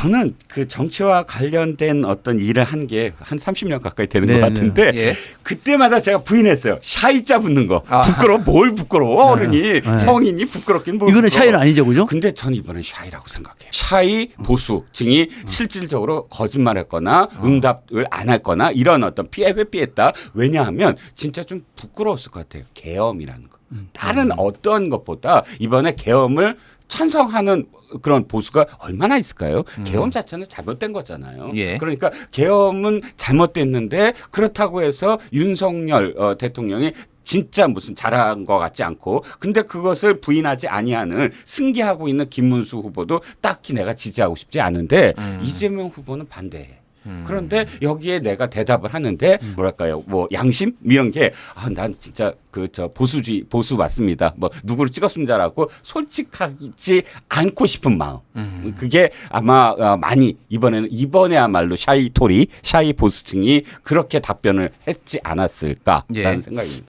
저는 그 정치와 관련된 어떤 일을 한 게한 30년 가까이 되는 네, 것 같은데 예. 그때마다 제가 부인했어요. 샤이자 붙는 거. 아. 부끄러워? 뭘 부끄러워? 어른이 네. 성인이 부끄럽긴 뭘 이거는 부끄러워. 샤이는 아니죠, 그죠? 근데 전 이번엔 샤이라고 생각해요. 샤이 보수증이 실질적으로 거짓말했거나 응답을 안 했거나 이런 어떤 피해 회피했다. 왜냐하면 진짜 좀 부끄러웠을 것 같아요. 계엄이라는 거. 다른 어떤 것보다 이번에 계엄을 찬성하는 그런 보수가 얼마나 있을까요? 계엄 자체는 잘못된 거잖아요. 예. 그러니까 계엄은 잘못됐는데 그렇다고 해서 윤석열 어, 대통령이 진짜 무슨 잘한 것 같지 않고 근데 그것을 부인하지 아니하는 승계하고 있는 김문수 후보도 딱히 내가 지지하고 싶지 않은데 이재명 후보는 반대해. 그런데 여기에 내가 대답을 하는데 뭐랄까요? 뭐 양심? 이런 게 아 난 진짜 그 저 보수주의 보수 맞습니다. 뭐 누구를 찍었습니다라고 솔직하지 않고 싶은 마음. 그게 아마 어, 많이 이번에는 이번에야말로 샤이 토리 샤이 보수층이 그렇게 답변을 했지 않았을까라는 예. 생각입니다.